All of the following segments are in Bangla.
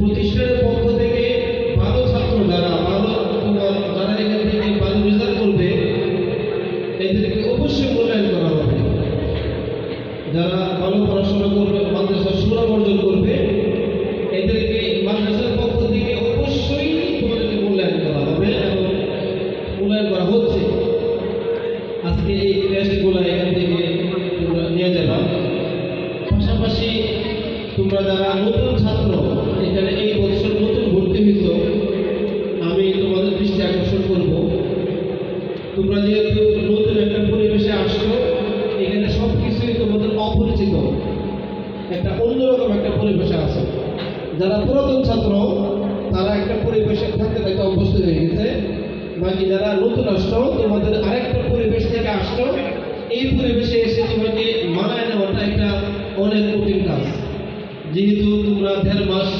প্রতিষ্ঠানের পক্ষ থেকে ভালো ছাত্র যারা, ভালো এখান থেকে রেজাল্ট করবে, এদেরকে অবশ্যই মূল্যায়ন করা হবে। যারা পড়াশোনা করবে অর্জন করবে, এদেরকে পক্ষ থেকে অবশ্যই তোমাদেরকে করা হবে করা হচ্ছে। আজকে এখান থেকে পাশাপাশি তোমরা যারা নতুন ছাত্র এখানে এই বছর নতুন ভর্তি হয়েছ। আমি তোমাদের দৃষ্টি আকর্ষণ করব। তোমরা যেহেতু নতুন একটা পরিবেশে আসছো, এখানে সব কিছুই তোমাদের অপরিচিত। একটা অন্যরকম একটা পরিবেশে আছো। যারা পুরাতন ছাত্র, তারা একটা পরিবেশে থাকতে থাকতে অভ্যস্ত হয়ে গেছে। বাকি যারা নতুন আসছো, তোমাদের আরেকটা পরিবেশ থেকে আসছো। এই পরিবেশে এসে তোমাকে মানায় নেওয়াটা একটা অনেক কঠিন কাজ। যেহেতু তোমরা দেড় মাস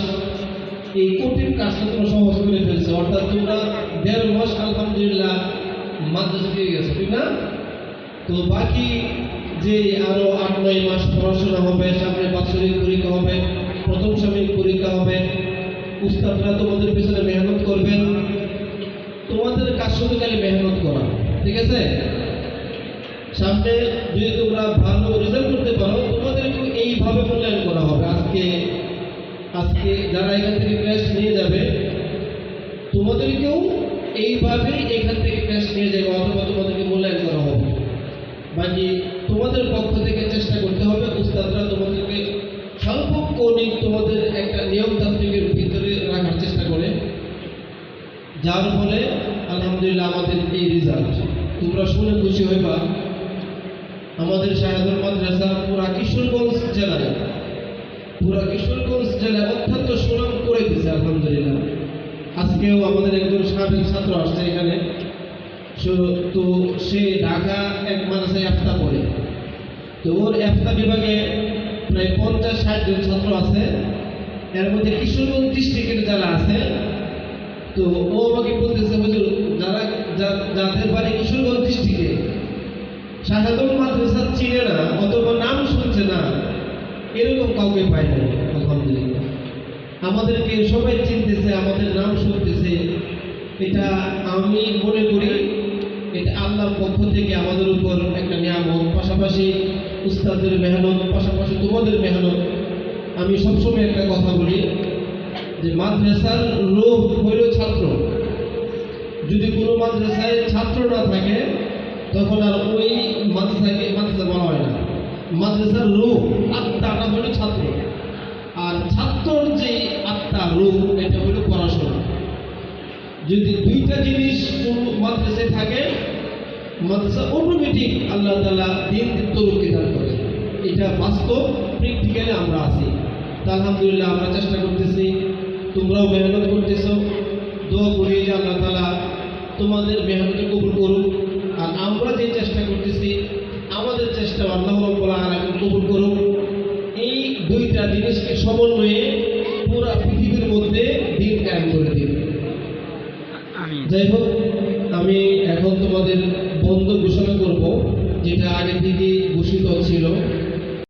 এই কঠিন কাজটা তোমরা সহজ করে ফেলছো। অর্থাৎ তোমরা দেড় মাস আলহামদুলিল্লাহ মাদ্রাসা পেয়ে গেছো, ঠিক না? তো বাকি যে আরও আট, নয় মাস পড়াশোনা হবে, সামনে বাৎসরিক পরীক্ষা হবে, প্রথম সাময়িক পরীক্ষা হবে, উস্তাদরা তোমাদের পেছনে মেহনত করবেন, তোমাদের কাজ শুধু খালি মেহনত করা, ঠিক আছে? সামনে যদি তোমরা ভালো রেজাল্ট করতে পারো তোমাদেরকে এইভাবে মূল্যায়ন করা হবে। আজকে আজকে যারা এখান থেকে ক্লাস নিয়ে যাবে তোমাদেরকেও এইভাবে এখান থেকে ক্লাস নিয়ে যাবে অথবা তোমাদেরকে মূল্যায়ন করা হবে। বাকি তোমাদের পক্ষ থেকে চেষ্টা করতে হবে, উস্তাদরা তোমাদেরকে কৌণিক তোমাদের একটা নিয়মতান্ত্রিকের ভিতরে রাখার চেষ্টা করে। যার ফলে আলহামদুলিল্লাহ আমাদের এই রেজাল্ট তোমরা শুনে খুশি হইবা। আমাদের শাহাদুল মাদ্রাসা পুরা কিশোরগঞ্জ জেলায় পুরা কিশোরগঞ্জ জেলায় অত্যন্ত সুনাম করে দিছে, আলহামদুলিল্লাহ। আজকেও আমাদের একজন সাবেক ছাত্র আসছে এখানে। তো সে ঢাকা এক মাদ্রাসায় এফতা পড়ে তো ওর এফতা বিভাগে প্রায় পঞ্চাশ, ষাট জন ছাত্র আছে। এর মধ্যে কিশোরগঞ্জ ডিস্ট্রিক্টের যারা আছে, তো ও আমাকে বলতেছে, হুজুর, যারা যাদের বাড়ি কিশোরগঞ্জ ডিস্ট্রিক্টে শাহাদুল মাদ্রাসা চিনে না, অথবা নাম শুনছে না এরকম কাউকে পাই না আলহামদুলিল্লাহ আমাদেরকে সবাই চিনতেছে, আমাদের নাম শুনতেছে। এটা আমি মনে করি এটা আল্লাহর পক্ষ থেকে আমাদের উপর একটা নিয়ামত, পাশাপাশি উস্তাদের মেহনত, পাশাপাশি তোমাদের মেহনত। আমি সবসময় একটা কথা বলি যে মাদ্রাসার লোক হইল ছাত্র। যদি কোনো মাদ্রাসায় ছাত্র না থাকে, তখন আর ওই মাদ্রাসাকে মাদ্রাসা বলা হয় না। মাদ্রাসার রূপ আত্মাটা হলো ছাত্র। আর ছাত্রর যে আত্মা রূপ, এটা হলো পড়াশোনা। যদি দুইটা জিনিস কোনো মাদ্রাসায় থাকে, মাদ্রাসা অটোমেটিক আল্লাহ তালা দিন তরুণকে দান করে। এটা বাস্তব প্র্যাকটিক্যালি আমরা আছি। তা আলহামদুলিল্লাহ আমরা চেষ্টা করতেছি। তোমরাও মেহনত করতেছ। দোয়া করি যে আল্লাহ তালা তোমাদের মেহনতে কবুল দুইটা জিনিসকে সমন্বয়ে পুরা পৃথিবীর মধ্যে দিন কায়েম করে দিন। যাই হোক আমি এখন তোমাদের বন্ধ ঘোষণা করব যেটা আগের দিকে ঘোষিত ছিল।